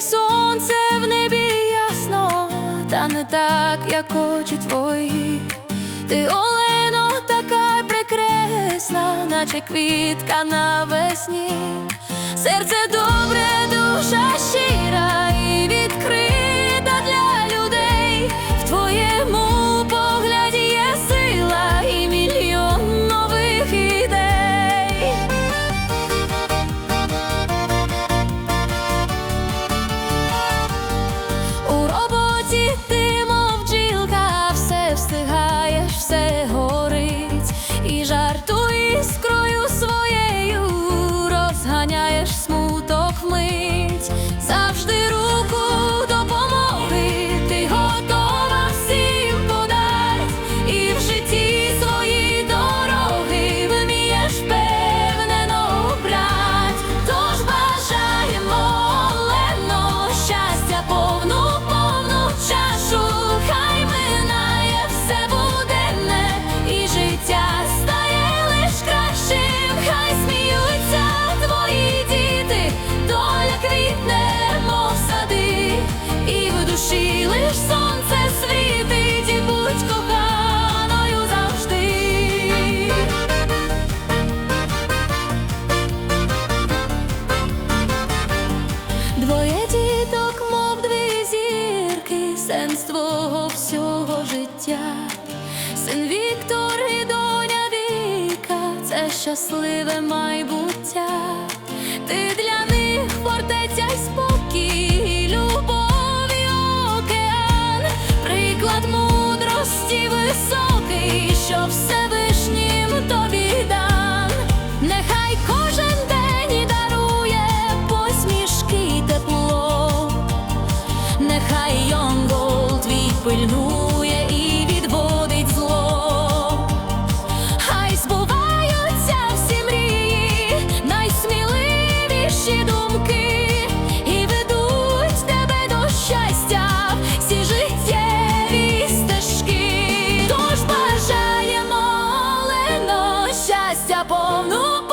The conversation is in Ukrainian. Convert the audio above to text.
сонце в небі ясно, та не так, як очі твої. Ти олено така прекрасна, наче квітка навесні, серце добре. сенс твого всього життя, син Віктор і доня Віка, це щасливе майбуття, ти для них фортеця й спокій, любов і океан, приклад мудрості високий. щастя повну.